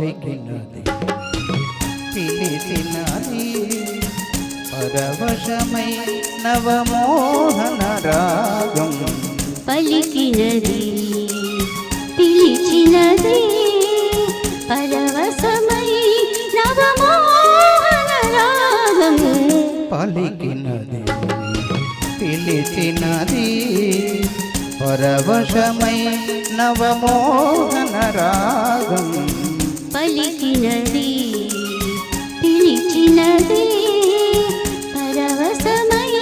పలికినది పిలిచినది పరవశమై నవమోహన రాగం పలికినది పిలిచినది పరవశమై నవమోహన రాగము పలికినది పిలిచినది పరవశమై నవమోహన రాగం పలికినది పిలిచినది పరవశమై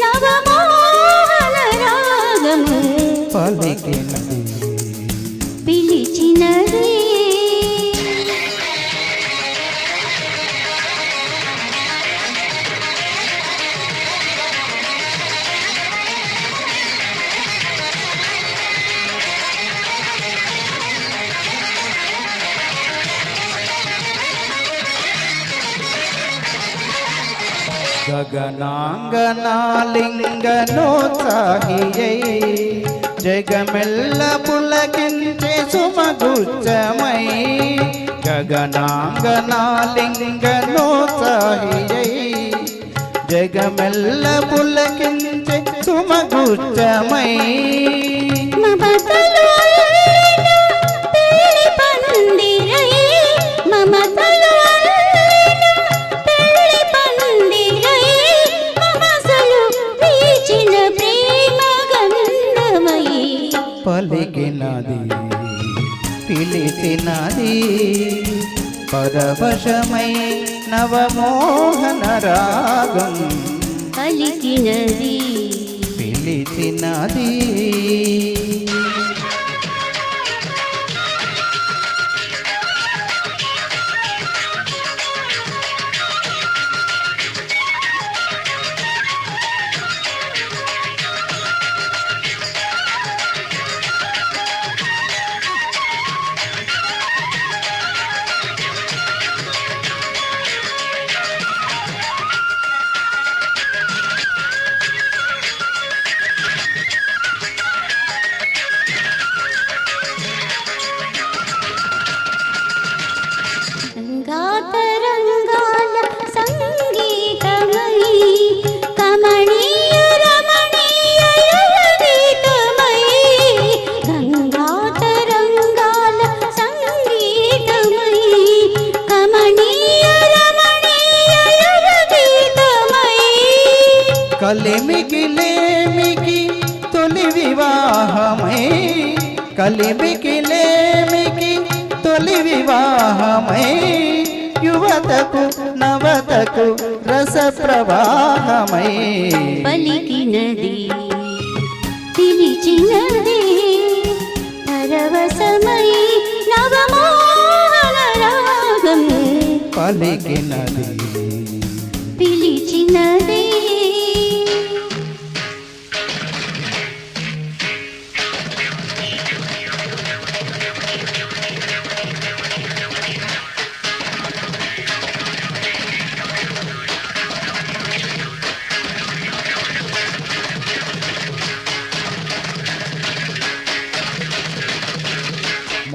నవమోహన రాగము. పలికినది. పిలిచినది గగనాంగనాలింగనోత్సాహియై జగమెల్ల పులకించే సుమగుచ్చమై. గగనాంగనాలింగనోత్సాహియై జగమెల్ల పులకించే సుమగుచ్చమై పలికినది పిలిచినది. పరవశమై నవమోహన రాగం పలికినది. పిలిచినది. కలిమికి లేమికి తొలి వివాహమై. కలిమికి లేమికి తొలి వివాహమై. యువతకు నవతకు రస ప్రవాహమై పలికినది పిలిచినది పరవశమై నవమోహన రాగం. పలికినది.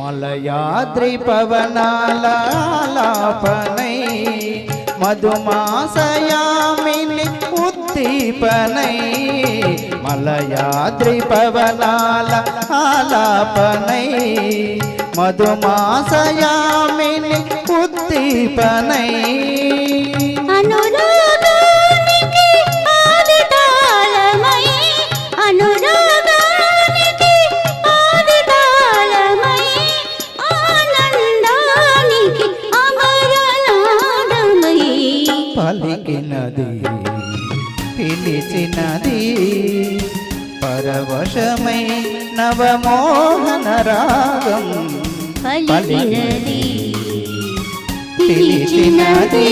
மலையாத்ரி பவனாலாபனை மதுமாசயாமினி உத்தீபனை மலையாத்ரி பவனால ஆலாபனை மதுமாசயாமினி உத்தீபனை. పలికినది పిలిచినది. పరవశమై నవమోహన రాగం పలికినది పిలిచినది.